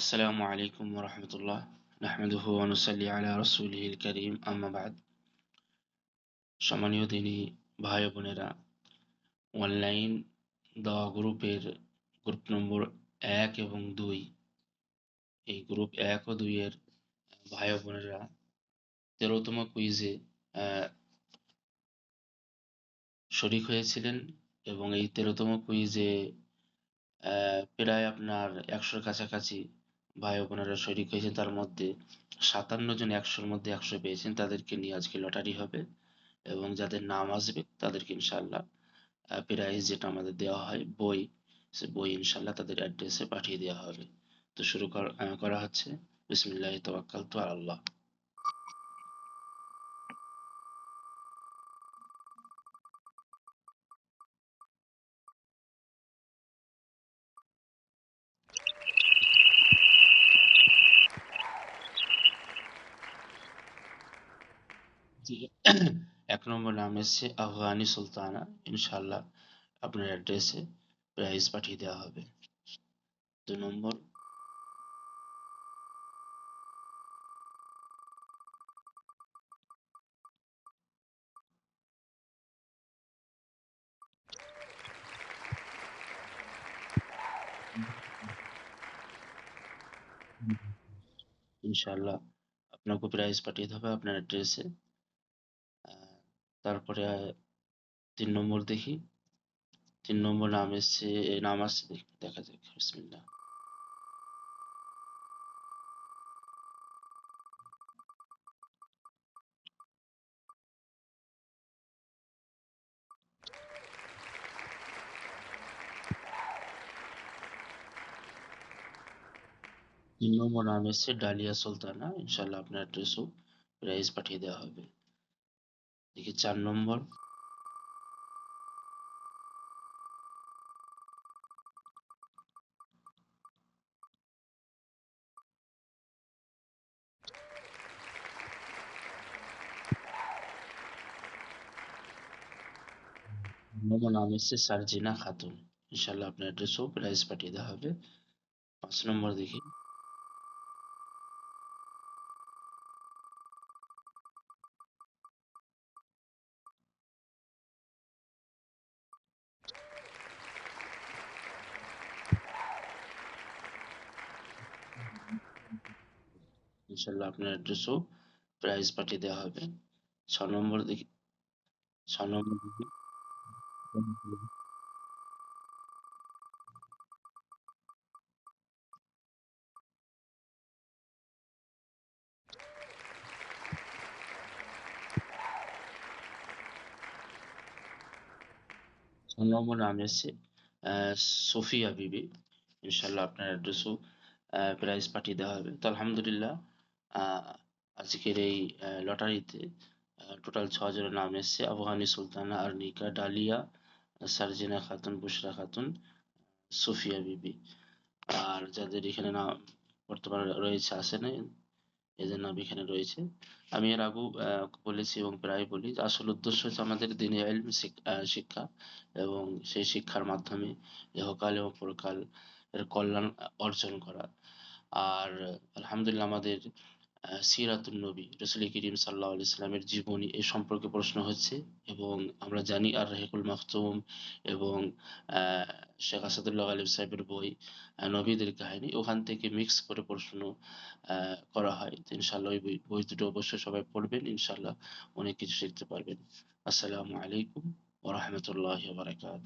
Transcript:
আসসালামু আলাইকুম রহমতুল্লাহ নাহমেদুহু অনুসাল্লি আলা রসুলিল করিম আম্মাবাদ সম্মানীয় দিনী, ভাই বোনেরা অনলাইন দ গ্রুপের গ্রুপ নম্বর এক এবং দুই, এই গ্রুপ এক ও দুইয়ের ভাই বোনেরা, তেরোতম কুইজে শরিক হয়েছিলেন এবং এই তেরোতম কুইজে প্রায় আপনার একশোর কাছাকাছি ভাই বোনেরা শরিক হয়েছে তার মধ্যে সাতান্ন জন একশোর মধ্যে একশো পেয়েছেন, তাদেরকে নিয়ে আজকে লটারি হবে এবং যাদের নাম আসবে তাদেরকে ইনশাল্লাহ প্রাইজ যেটা আমাদের দেওয়া হয়, বই, সে বই ইনশাল্লাহ তাদের অ্যাড্রেসে পাঠিয়ে দেওয়া হবে। তো শুরু করা হচ্ছে। বিসমিল্লাহ তোয়াক্কাল তো আল্লাহ এক নম্বর নাম এসছে আফগানি সুলতানা। ইনশাল্লাহ আপনার অ্যাড্রেসে প্রাইজ পাঠিয়ে দেওয়া হবে। দু নম্বর। ইনশাল্লাহ আপনাকে প্রাইজ পাঠিয়ে দেবে আপনার অ্যাড্রেসে তারপরে তিন নম্বর দেখি। তিন নম্বর নাম এসছে, নাম আসছে দেখি যাক, বিসমিল্লাহ। তিন নম্বর নাম এসছে, ডালিয়া সুলতানা। ইনশাল্লাহ আপনার অ্যাড্রেসও প্রাইজ পাঠিয়ে দেওয়া হবে। দেখি চার নম্বর। নাম এসছে সার্জিনা খাতুন। ইনশাল্লাহ আপনার অ্যাড্রেসও প্রাইজ পাঠিয়ে দেওয়া হবে। পাঁচ নম্বর দেখি। ইনশাল্লাহ আপনার অ্যাড্রেসও প্রাইজ পাঠিয়ে দেওয়া হবে। ছ নম্বর দেখি ছ নম্বর নম্বর নাম এসছে সোফিয়া বিবি। ইনশাল্লাহ আপনার অ্যাড্রেসও প্রাইজ পাঠিয়ে দেওয়া হবে। তো আলহামদুলিল্লাহ আজকের এই লটারিতে টোটাল ছজনের নাম এসছে। আফগানি সুলতানা, আর্নিকা, ডালিয়া, সার্জিনা খাতুন, বুশরা খাতুন, সুফিয়া বিবি। আর যাদের এখানে নাম বর্তমানে রয়েছে আসে নাই, এদের নাম এখানে রয়েছে। আমি এর আগেও বলেছি এবং প্রায় বলি আসল উদ্দেশ্য হচ্ছে আমাদের দিনে শিক্ষা এবং সেই শিক্ষার মাধ্যমে ইহকাল এবং পরকাল এর কল্যাণ অর্জন করা। আর আলহামদুলিল্লাহ আমাদের সিরাতুন নবী, রসুল করিম সাল্লাহ ইসলামের জীবনী এ সম্পর্কে প্রশ্ন হচ্ছে এবং আমরা জানি আর রেহেকুল মাহতুম এবং শেখ আসাদুল্লাহ আলিম সাহেবের বই নবীদের কাহিনী ওখান থেকে মিক্স করে প্রশ্ন করা হয়। তো ইনশাল্লাহ ওই বই দুটো অবশ্যই সবাই পড়বেন ইনশাল্লাহ অনেক কিছু শিখতে পারবেন। আসসালামু আলাইকুম ওরহমতুল্লাহ বারকাত